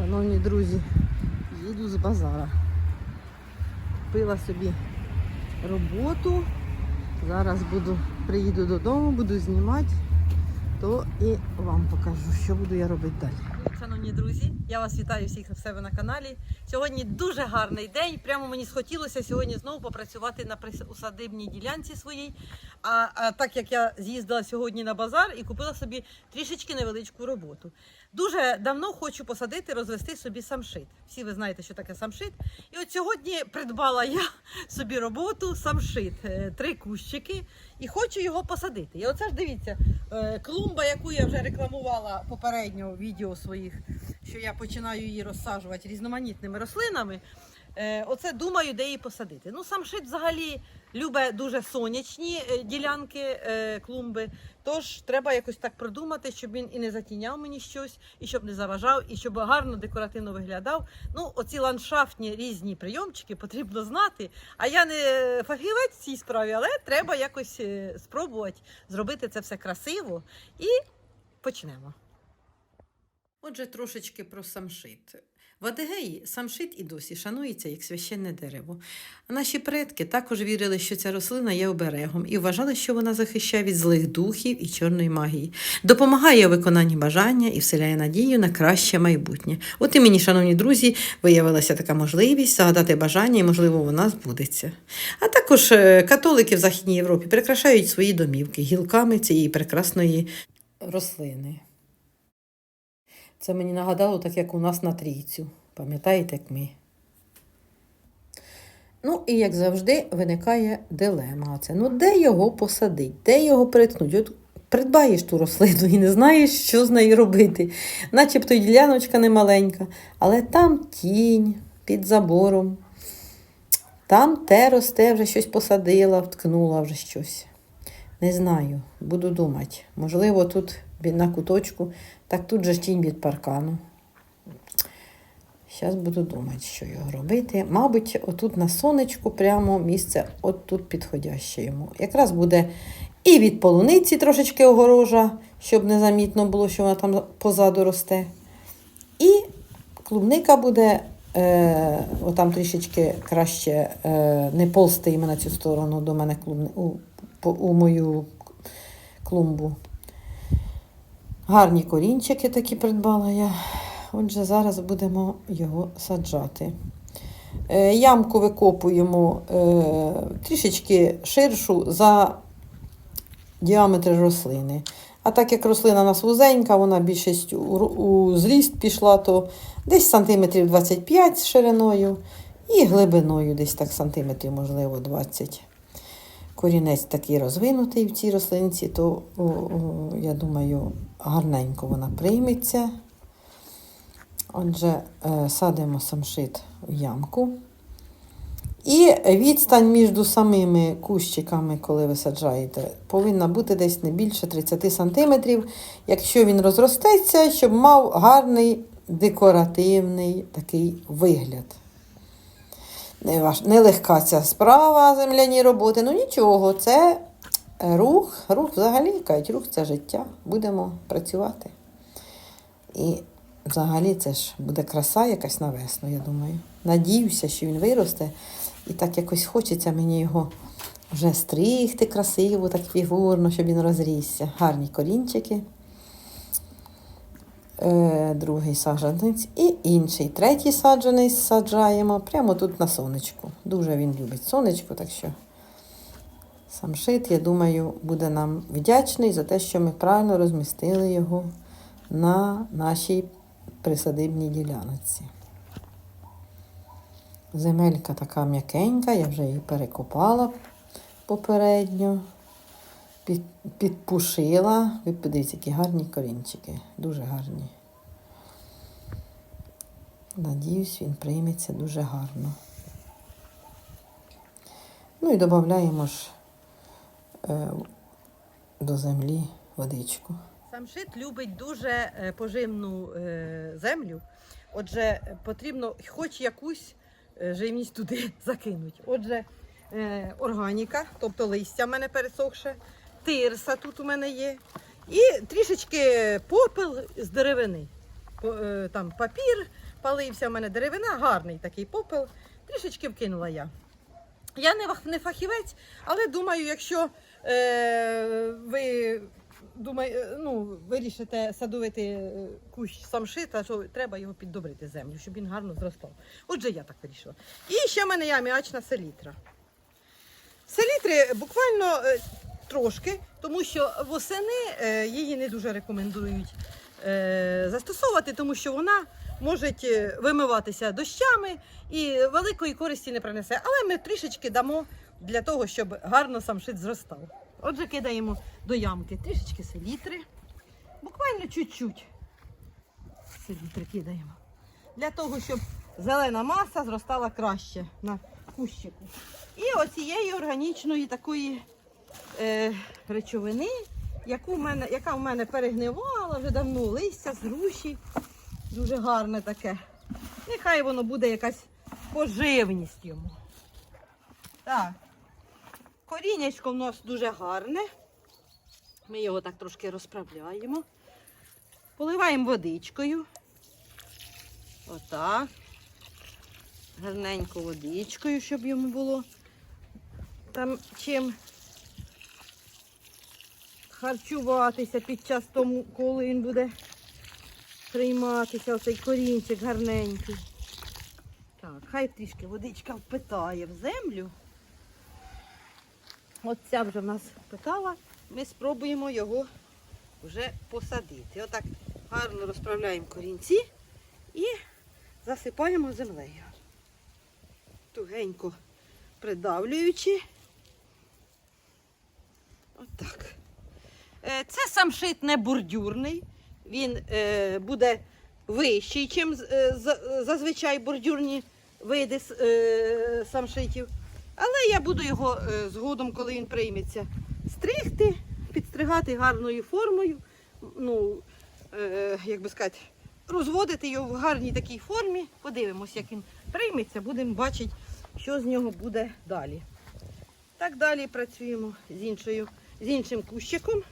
Шановні друзі, їду з базара. Купила собі роботу. Зараз буду, приїду додому, буду знімати, то і вам покажу, що буду я робити далі. Шановні друзі, я вас вітаю всіх в себе на каналі. Сьогодні дуже гарний день. Прямо мені схотілося сьогодні знову попрацювати на присадибній ділянці своїй. А, а так як я з'їздила сьогодні на базар і купила собі трішечки невеличку роботу. Дуже давно хочу посадити, розвести собі самшит. Всі ви знаєте, що таке самшит. І от сьогодні придбала я собі роботу самшит, е, три кущики, і хочу його посадити. І оце ж дивіться, е, клумба, яку я вже рекламувала попередньо в відео своїх, що я починаю її розсаджувати різноманітними рослинами. Е, Оце думаю, де її посадити. Ну, самшит взагалі любить дуже сонячні е, ділянки е, клумби. Тож треба якось так продумати, щоб він і не затіняв мені щось, і щоб не заважав, і щоб гарно декоративно виглядав. Ну, оці ландшафтні різні прийомчики потрібно знати. А я не фахівець в цій справі, але треба якось спробувати зробити це все красиво і почнемо. Отже, трошечки про самшит. В Адигеї самшит і досі шанується як священне дерево. Наші предки також вірили, що ця рослина є оберегом і вважали, що вона захищає від злих духів і чорної магії, допомагає у виконанні бажання і вселяє надію на краще майбутнє. От і мені, шановні друзі, виявилася така можливість загадати бажання, і, можливо, вона збудеться. А також е, католики в Західній Європі прикрашають свої домівки гілками цієї прекрасної рослини. Це мені нагадало, так як у нас на трійцю. Пам'ятаєте, як ми? Ну, і як завжди, виникає дилема. Це ну де його посадити, де його перетнуть? От придбаєш ту рослину і не знаєш, що з нею робити. Начебто й діляночка немаленька, але там тінь під забором. Там те росте, вже щось посадила, вткнула вже щось. Не знаю, буду думати. Можливо, тут на куточку, так тут же тінь від паркану. Зараз буду думати, що його робити. Мабуть, отут на сонечку прямо місце от тут підходяще йому. Якраз буде і від полуниці трошечки огорожа, щоб незамітно було, що вона там позаду росте. І клубника буде е, отам трішечки краще е, не ползти на цю сторону до мене клубни, у, у мою клумбу. Гарні корінчики такі придбала я. Отже, зараз будемо його саджати. Е, Ямку викопуємо е, трішечки ширшу за діаметр рослини. А так як рослина у нас вузенька, вона більшість у, зріст пішла, то десь сантиметрів 25 шириною і глибиною десь так сантиметрів, можливо, 20. Корінець такий розвинутий в цій рослинці, то о, о, я думаю, гарненько вона прийметься. Отже, е, садимо самшит в ямку. І відстань між самими кущиками, коли ви саджаєте, повинна бути десь не більше 30 см, якщо він розростеться, щоб мав гарний декоративний такий вигляд. Нелегка ця справа, земляні роботи. Ну нічого, це рух, рух взагалі кажуть, рух це життя. Будемо працювати. І взагалі це ж буде краса якась на весну, я думаю. Надіюся, що він виросте. І так якось хочеться мені його вже стригти красиво, так фігурно, щоб він розрісся. Гарні корінчики. Е, другий саджанець і інший. Третій саджанець саджаємо прямо тут на сонечку. Дуже він любить сонечко, так що самшит, я думаю, буде нам вдячний за те, що ми правильно розмістили його на нашій присадибній ділянці. Земелька така м'якенька, я вже її перекопала попередньо, під, підпушила. Ви подивіться, які гарні корінчики, дуже гарні. Надіюсь, він прийметься дуже гарно. Ну і додаємо ж е, до землі водичку. Самшит любить дуже е, поживну е, землю. Отже, потрібно хоч якусь е, живність туди закинути. Отже, е, органіка, тобто листя в мене пересохше, тирса тут у мене є. І трішечки попел з деревини. Е, Там папір, палився в мене деревина, гарний такий попел. Трішечки вкинула я. Я не, фахівець, але думаю, якщо е, ви думає, е, ну, вирішите садовити е, кущ самшита, то треба його піддобрити землю, щоб він гарно зростав. Отже, я так вирішила. І ще в мене є аміачна селітра. Селітри буквально трошки, тому що восени її не дуже рекомендують застосовувати, тому що вона може е, вимиватися дощами і великої користі не принесе. Але ми трішечки дамо для того, щоб гарно самшит зростав. Отже, кидаємо до ямки трішечки селітри, буквально чуть-чуть селітри кидаємо. Для того, щоб зелена маса зростала краще на кущику. І оцієї органічної такої е, речовини, яку мене, яка в мене перегнивала вже давно, листя з груші. Дуже гарне таке. Нехай воно буде якась поживність йому. Так. Корінечко в нас дуже гарне. Ми його так трошки розправляємо. Поливаємо водичкою. Отак. Гарненько водичкою, щоб йому було там чим харчуватися під час тому, коли він буде прийматися, оцей корінчик гарненький. Так, хай трішки водичка впитає в землю. От ця вже в нас впитала. Ми спробуємо його вже посадити. Отак гарно розправляємо корінці і засипаємо землею. Тугенько придавлюючи. Отак. Е, Це самшит не бордюрний. Він е, буде вищий, ніж зазвичай бордюрні види е, самшитів. Але я буду його е, згодом, коли він прийметься, стригти, підстригати гарною формою. Ну, е, як би сказати, розводити його в гарній такій формі. Подивимось, як він прийметься, будемо бачити, що з нього буде далі. Так далі працюємо з, іншою, з іншим кущиком.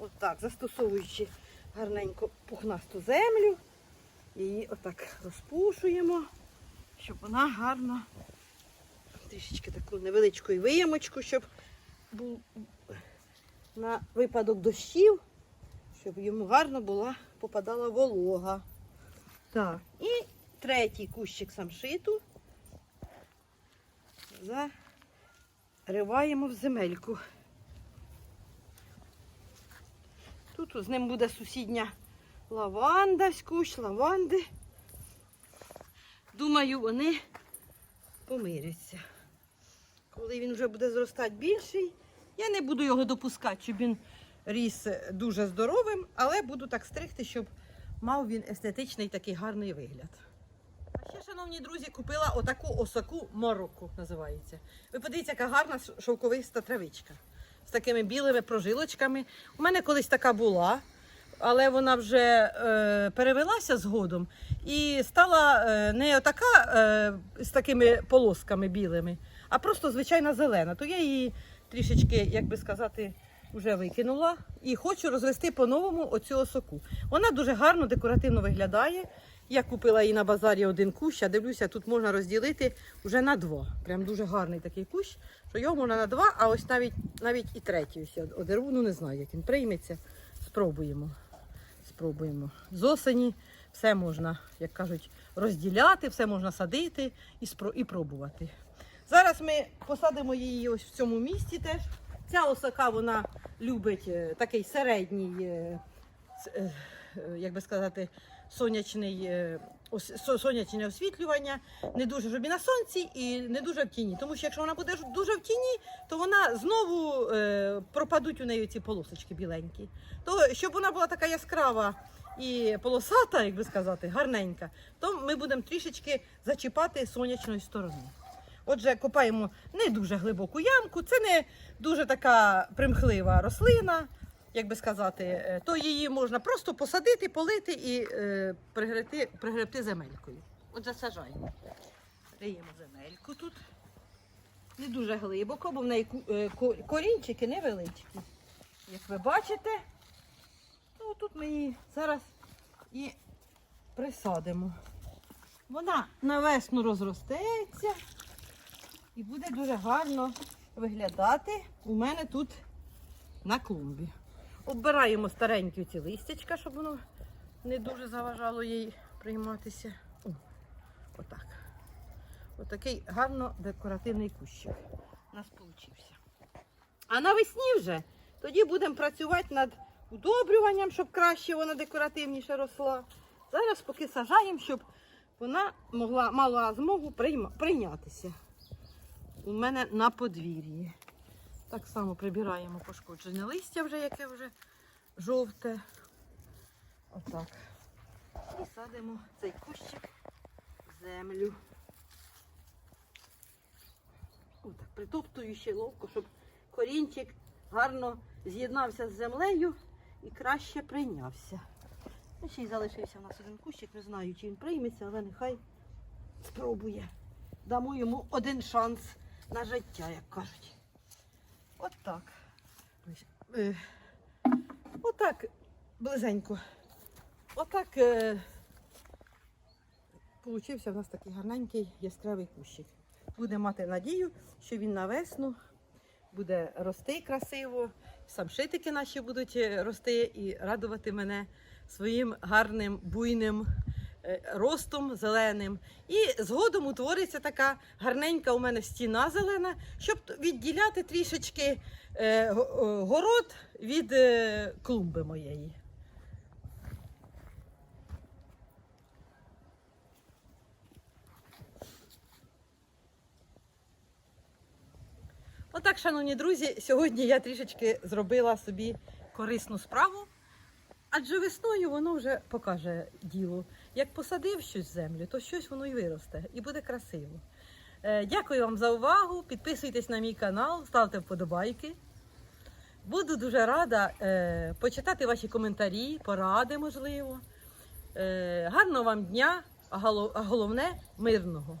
Отак, застосовуючи гарненько пухнасту землю. Її отак розпушуємо, щоб вона гарно, трішечки таку невеличку виямочку, щоб був на випадок дощів, щоб йому гарно була, попадала волога. Так, і третій кущик самшиту зариваємо в земельку. Тут з ним буде сусідня лаванда, кущ лаванди. Думаю, вони помиряться. Коли він вже буде зростати більший, я не буду його допускати, щоб він ріс дуже здоровим, але буду так стригти, щоб мав він естетичний такий гарний вигляд. А ще, шановні друзі, купила отаку осаку Марокко називається. Ви подивіться, яка гарна шовковиста травичка з такими білими прожилочками. У мене колись така була, але вона вже е, перевелася згодом і стала е, не отака е, з такими полосками білими, а просто звичайна зелена. То я її трішечки, як би сказати, вже викинула і хочу розвести по-новому оцю осоку. Вона дуже гарно декоративно виглядає. Я купила її на базарі один кущ, а дивлюся, тут можна розділити вже на два. Прям дуже гарний такий кущ, що його можна на два, а ось навіть навіть і третій ось одерву. Ну не знаю, як він прийметься. Спробуємо. Спробуємо. З осені все можна, як кажуть, розділяти, все можна садити і, спро- і пробувати. Зараз ми посадимо її ось в цьому місці теж. Ця осака вона любить е, такий середній, е, е, як би сказати, сонячний, е, сонячне освітлювання, не дуже щоб і на сонці і не дуже в тіні. Тому що якщо вона буде дуже в тіні, то вона знову е, пропадуть у неї ці полосочки біленькі. То щоб вона була така яскрава і полосата, як би сказати, гарненька, то ми будемо трішечки зачіпати сонячної сторони. Отже, копаємо не дуже глибоку ямку, це не дуже така примхлива рослина, як би сказати, е, то її можна просто посадити, полити і е, пригребти, пригребти земелькою. Отже, сажаємо. Риємо земельку тут. Не дуже глибоко, бо в неї е, ко- корінчики невеличкі. Як ви бачите, ну тут ми її зараз і присадимо. Вона на весну розростеться і буде дуже гарно виглядати у мене тут на клумбі. Оббираємо старенькі ці листячка, щоб воно не дуже заважало їй прийматися. О, отак. Отакий гарно декоративний кущик у нас получився. А навесні вже тоді будемо працювати над удобрюванням, щоб краще вона декоративніше росла. Зараз поки сажаємо, щоб вона могла, мала змогу прийнятися у мене на подвір'ї. Так само прибираємо пошкоджене листя, вже, яке вже жовте. Отак. І садимо цей кущик в землю. Отак, притоптую ще ловко, щоб корінчик гарно з'єднався з землею і краще прийнявся. Ну, ще й залишився в нас один кущик, не знаю, чи він прийметься, але нехай спробує. Дамо йому один шанс на життя, як кажуть. От так. Ось, е, Отак близенько. Отак е, получився в нас такий гарненький яскравий кущик. Буде мати надію, що він на весну буде рости красиво, самшитики наші будуть е, рости і радувати мене своїм гарним буйним ростом зеленим. І згодом утвориться така гарненька у мене стіна зелена, щоб відділяти трішечки е, город від е, клумби моєї. Отак, шановні друзі, сьогодні я трішечки зробила собі корисну справу, адже весною воно вже покаже діло. Як посадив щось в землю, то щось воно і виросте і буде красиво. Е, Дякую вам за увагу. Підписуйтесь на мій канал, ставте вподобайки. Буду дуже рада е, почитати ваші коментарі, поради, можливо. Е, гарного вам дня, а головне мирного.